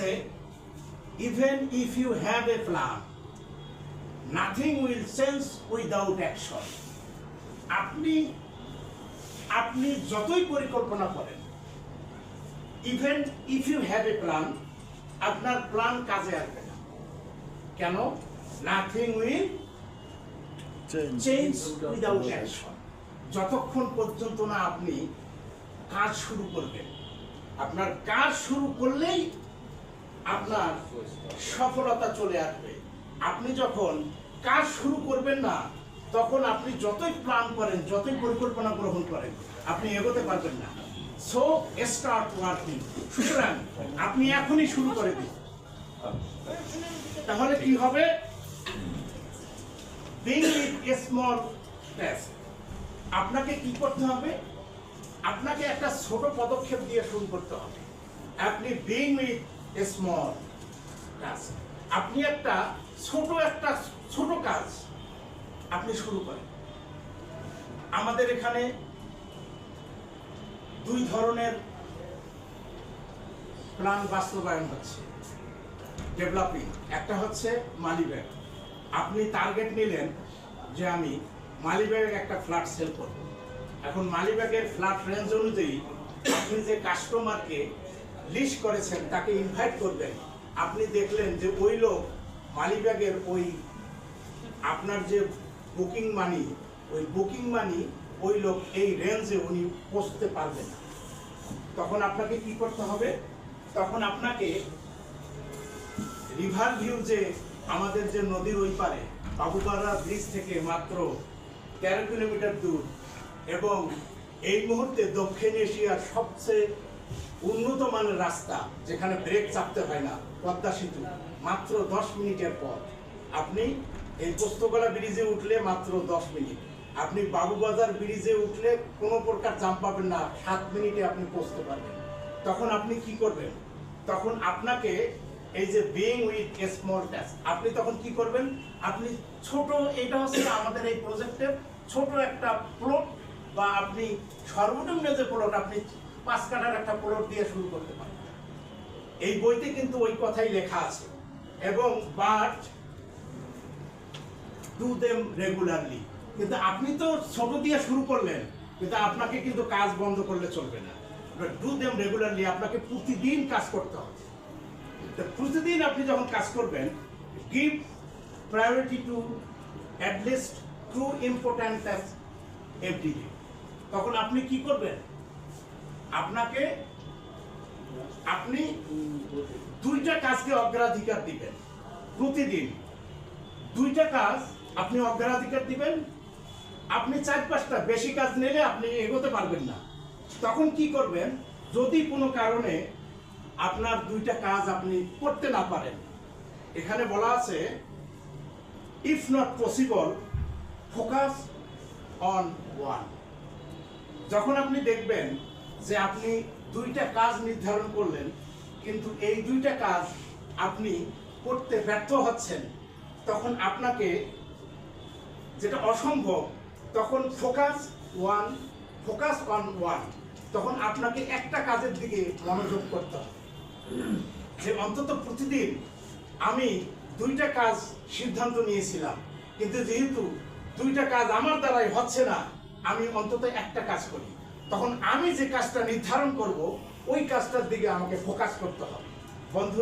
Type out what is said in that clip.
আছে even if you have a plan nothing will change without action আপনি আপনি যতই পরিকল্পনা করেন even if you have a plan আপনার প্ল্যান কাজে আসবে না। কেন? Nothing will change without action যতক্ষণ পর্যন্ত না আপনি কাজ শুরু করবেন। আপনার কাজ শুরু করলেই আপনার সফলতা চলে আসবে। আপনি যখন কাজ শুরু করবেন না, তখন আপনি যতই প্ল্যান করেন, যতই পরিকল্পনা গ্রহণ করেন, আপনি এগোতে পারবেন না। সো স্টার্ট ওয়ার্কিং সুতরাং আপনি এখনই শুরু করে দিন। তাহলে কি হবে? স্মল আপনাকে কি করতে হবে? আপনাকে একটা ছোট পদক্ষেপ দিয়ে শুরু করতে হবে। আপনি বিং উইথ স্মল টাস্ক আপনি একটা ছোট একটা, ছোট কাজ আপনি শুরু করেন। আমাদের এখানে দুই ধরনের প্ল্যান বাস্তবায়ন হচ্ছে। ডেভেলপিং, একটা হচ্ছে মানি ব্যাগ আপনি টার্গেট নিলেন যে আমি মালিব্যাগের একটা ফ্ল্যাট সেল করব। এখন মালিব্যাগের ফ্ল্যাট রেঞ্জ অনুযায়ী আপনি যে কাস্টমারকে লিস্ট করেছেন, তাকে ইনভাইট করবেন। আপনি দেখলেন যে ওই লোক মালিব্যাগের ওই আপনার যে বুকিং মানি ওই বুকিং মানি ওই লোক এই রেঞ্জে উনি পৌঁছতে পারবেন তখন আপনাকে কি করতে হবে? তখন আপনাকে রিভার ভিউ যে আমাদের যে নদীর ওই পারে, বাবুপাড়া ব্রিজ থেকে মাত্র তেরো কিলোমিটার দূর এবং এই মুহূর্তে দক্ষিণ এশিয়ার সবচেয়ে উন্নত মানের রাস্তা যেখানে ব্রেক চাপতে হয় না, পদ্মা সেতু, মাত্র দশ মিনিটের পথ। আপনি এই পোস্তগোলা ব্রিজে উঠলে মাত্র দশ মিনিট। আপনি বাবুবাজার ব্রিজে উঠলে কোনো প্রকার জাম পাবেন না, সাত মিনিটে আপনি পৌঁছতে পারবেন। তখন আপনি কি করবেন? তখন আপনাকে এই যে being with a small task আপনি তখন কি করবেন? আপনি ছোট, এটা হচ্ছে আমাদের এই প্রজেক্টের ছোট একটা প্লট বা আপনি সর্বনিম্ন যে প্লট আপনি পাঁচ কাঠার একটা প্লট দিয়ে শুরু করতে পারেন এই বইতে কিন্তু ওই কথাই লেখা আছে। এবং বাট ডু দেম রেগুলারলি কিন্তু আপনি তো ছোট দিয়ে শুরু করলেন, কিন্তু আপনাকে কিন্তু কাজ বন্ধ করলে চলবে না। ডু দেম রেগুলারলি আপনাকে প্রতিদিন কাজ করতে হবে। প্রতিদিন আপনি যখন কাজ করবেন give priority to at least to important task every day তখন আপনি কি করবেন? আপনাকে আপনি দুইটা কাজকে অগ্রাধিকার দিবেন প্রতিদিন। দুইটা কাজ আপনি অগ্রাধিকার দিবেন। আপনি চার পাঁচটা বেশি কাজ নিলে আপনি এগোতে পারবেন না। তখন কি করবেন? যদি কোনো কারণে আপনার দুইটা কাজ আপনি করতে না পারেন, এখানে বলা আছে if not possible focus on one যখন আপনি দেখবেন যে আপনি দুইটা কাজ নির্ধারণ করলেন, কিন্তু এই দুইটা কাজ আপনি করতে ব্যর্থ হচ্ছেন, তখন আপনাকে যেটা অসম্ভব, তখন focus one focus on one তখন আপনাকে একটা কাজের দিকে মনোযোগ করতে হবে। যে অন্তত প্রতিদিন আমি দুইটা কাজ সিদ্ধান্ত নিয়েছিলাম, কিন্তু যেহেতু দুইটা কাজ আমার দ্বারাই হচ্ছে না, আমি অন্তত একটা কাজ করি। তখন আমি যে কাজটা নির্ধারণ করব ওই কাজটার দিকে আমাকে ফোকাস করতে হবে। বন্ধু